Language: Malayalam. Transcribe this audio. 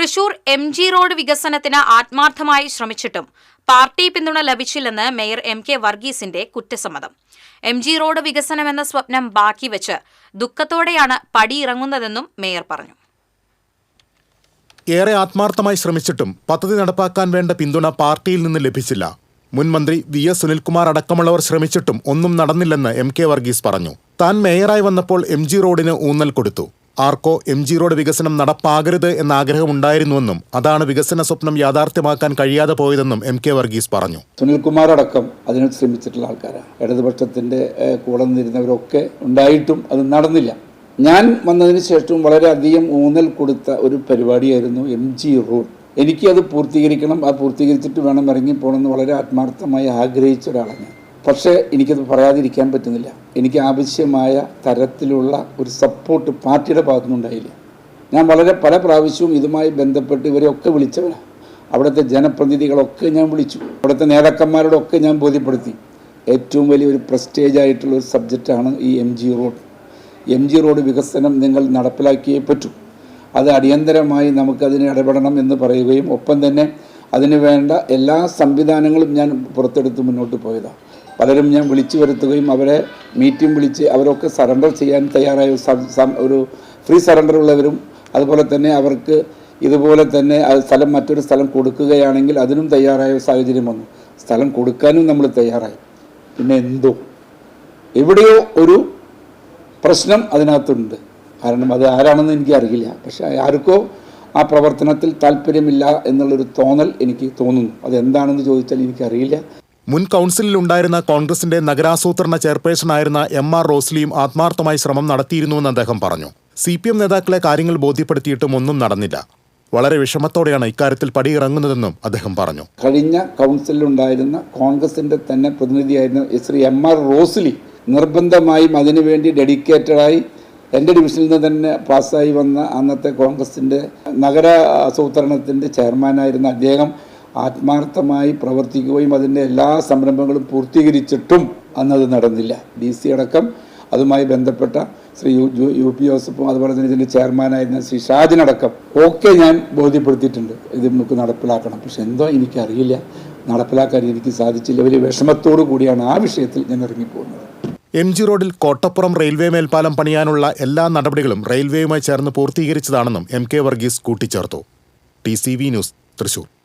തൃശൂർ എം ജി റോഡ് വികസനത്തിന് ആത്മാർത്ഥമായി ശ്രമിച്ചിട്ടും പാർട്ടി പിന്തുണ ലഭിച്ചില്ലെന്ന് മേയർ എം കെ വർഗീസിന്റെ കുറ്റസമ്മതം. എം ജി റോഡ് വികസനമെന്ന സ്വപ്നം ബാക്കി വെച്ച് ദുഃഖത്തോടെയാണ് പടിയിറങ്ങുന്നതെന്നും മേയർ പറഞ്ഞു. ഏറെ ആത്മാർത്ഥമായി ശ്രമിച്ചിട്ടും പദ്ധതി നടപ്പാക്കാൻ വേണ്ട പിന്തുണ പാർട്ടിയിൽ നിന്ന് ലഭിച്ചില്ല. മുൻമന്ത്രി വി എസ് സുനിൽകുമാർ അടക്കമുള്ളവർ ശ്രമിച്ചിട്ടും ഒന്നും നടന്നില്ലെന്ന് എം കെ വർഗീസ് പറഞ്ഞു. താൻ മേയറായി വന്നപ്പോൾ എം ജി റോഡിന് ഊന്നൽ കൊടുത്തു. ആർക്കോ എം ജി റോഡ് വികസനം നടപ്പാകരുത് എന്ന ആഗ്രഹമുണ്ടായിരുന്നുവെന്നും അതാണ് വികസന സ്വപ്നം യാഥാർത്ഥ്യമാക്കാൻ കഴിയാതെ പോയതെന്നും എം കെ വർഗീസ് പറഞ്ഞു. സുനിൽകുമാർ അടക്കം അതിന് ശ്രമിച്ചിട്ടുള്ള ആൾക്കാരാണ്. ഇടതുപക്ഷത്തിന്റെ കൂടെ നിന്നിരുന്നവരൊക്കെ ഉണ്ടായിട്ടും അത് നടന്നില്ല. ഞാൻ വന്നതിന് ശേഷവും വളരെയധികം ഊന്നൽ കൊടുത്ത ഒരു പരിപാടിയായിരുന്നു എം ജി റോഡ് എനിക്ക് അത് പൂർത്തീകരിക്കണം ആ പൂർത്തീകരിച്ചിട്ട് വേണം ഇറങ്ങിപ്പോകണമെന്ന് വളരെ ആത്മാർത്ഥമായി ആഗ്രഹിച്ച ഒരാളാണ് ഞാൻ. പക്ഷേ എനിക്കത് പറയാതിരിക്കാൻ പറ്റുന്നില്ല. എനിക്ക് ആവശ്യമായ തരത്തിലുള്ള ഒരു സപ്പോർട്ട് പാർട്ടിയുടെ ഭാഗത്തുനിന്നുണ്ടായില്ല. ഞാൻ വളരെ പല പ്രാവശ്യവും ഇതുമായി ബന്ധപ്പെട്ട് ഇവരെയൊക്കെ വിളിച്ചവരാണ് അവിടുത്തെ ജനപ്രതിനിധികളൊക്കെ ഞാൻ വിളിച്ചു. അവിടുത്തെ നേതാക്കന്മാരോടൊക്കെ ഞാൻ ബോധ്യപ്പെടുത്തി. ഏറ്റവും വലിയൊരു പ്രസ്റ്റേജ് ആയിട്ടുള്ള ഒരു സബ്ജക്റ്റാണ് ഈ M G road M G road വികസനം നിങ്ങൾ നടപ്പിലാക്കിയേ പറ്റൂ. അത് അടിയന്തരമായി നമുക്കതിന് ഇടപെടണം എന്ന് പറയുകയും ഒപ്പം തന്നെ അതിന് വേണ്ട എല്ലാ സംവിധാനങ്ങളും ഞാൻ പുറത്തെടുത്ത് മുന്നോട്ട് പോയതാണ് പലരും ഞാൻ വിളിച്ചു വരുത്തുകയും അവരെ മീറ്റിംഗ് വിളിച്ച് അവരൊക്കെ സറണ്ടർ ചെയ്യാൻ തയ്യാറായ ഒരു ഫ്രീ സറണ്ടർ ഉള്ളവരും അതുപോലെ തന്നെ അവർക്ക് ഇതുപോലെ തന്നെ സ്ഥലം മറ്റൊരു സ്ഥലം കൊടുക്കുകയാണെങ്കിൽ അതിനും തയ്യാറായ സാഹചര്യം വന്നു. സ്ഥലം കൊടുക്കാനും നമ്മൾ തയ്യാറായി. പിന്നെ എന്തോ? എവിടെയോ ഒരു പ്രശ്നം അതിനകത്തുണ്ട്. കാരണം അത് ആരാണെന്ന് എനിക്ക് അറിയില്ല. പക്ഷെ ആർക്കോ ആ പ്രവർത്തനത്തിൽ താല്പര്യമില്ല എന്നുള്ളൊരു തോന്നൽ എനിക്ക് തോന്നുന്നു. അത് എന്താണെന്ന് ചോദിച്ചാൽ എനിക്കറിയില്ല. മുൻ കൗൺസിലിൽ ഉണ്ടായിരുന്ന കോൺഗ്രസിന്റെ നഗരാസൂത്രണ ചെയർപേഴ്സണായിരുന്ന എം ആർ റോസ്ലിയും ആത്മാർത്ഥമായി ശ്രമം നടത്തിയിരുന്നുവെന്ന് അദ്ദേഹം പറഞ്ഞു. സി പി എം നേതാക്കളെ കാര്യങ്ങൾ ബോധ്യപ്പെടുത്തിയിട്ടും ഒന്നും നടന്നില്ല. വളരെ വിഷമത്തോടെയാണ് ഇക്കാര്യത്തിൽ പടിയിറങ്ങുന്നതെന്നും അദ്ദേഹം പറഞ്ഞു. കഴിഞ്ഞ കൗൺസിലുണ്ടായിരുന്ന കോൺഗ്രസിന്റെ തന്നെ പ്രതിനിധിയായിരുന്ന ശ്രീ എം ആർ റോസ്ലി നിർബന്ധമായും അതിനുവേണ്ടി ഡെഡിക്കേറ്റഡായി എന്റെ ഡിവിഷനിൽ നിന്ന് തന്നെ പാസ്സായി വന്ന അന്നത്തെ കോൺഗ്രസിന്റെ നഗര ആസൂത്രണത്തിന്റെ ചെയർമാനായിരുന്ന അദ്ദേഹം ആത്മാർത്ഥമായി പ്രവർത്തിക്കുകയും അതിന്റെ എല്ലാ സംരംഭങ്ങളും പൂർത്തീകരിച്ചിട്ടും അന്നത് നടന്നില്ല. ഡി സി അടക്കം അതുമായി ബന്ധപ്പെട്ട ശ്രീ യു പി ജോസഫും അതുപോലെ തന്നെ ഇതിന്റെ ചെയർമാനായിരുന്ന ശ്രീ ഷാജിനടക്കം ഒക്കെ ഞാൻ ബോധ്യപ്പെടുത്തിയിട്ടുണ്ട്. ഇത് നമുക്ക് നടപ്പിലാക്കണം. പക്ഷെ എന്തോ എനിക്കറിയില്ല. നടപ്പിലാക്കാൻ എനിക്ക് സാധിച്ചില്ല. വലിയ വിഷമത്തോടു കൂടിയാണ് ആ വിഷയത്തിൽ ഞാൻ ഇറങ്ങിപ്പോകുന്നത്. എം ജി റോഡിൽ കോട്ടപ്പുറം റെയിൽവേ മേൽപ്പാലം പണിയാനുള്ള എല്ലാ നടപടികളും റെയിൽവേയുമായി ചേർന്ന് പൂർത്തീകരിച്ചതാണെന്നും എം കെ വർഗീസ് കൂട്ടിച്ചേർത്തു. T C V news Thrissur.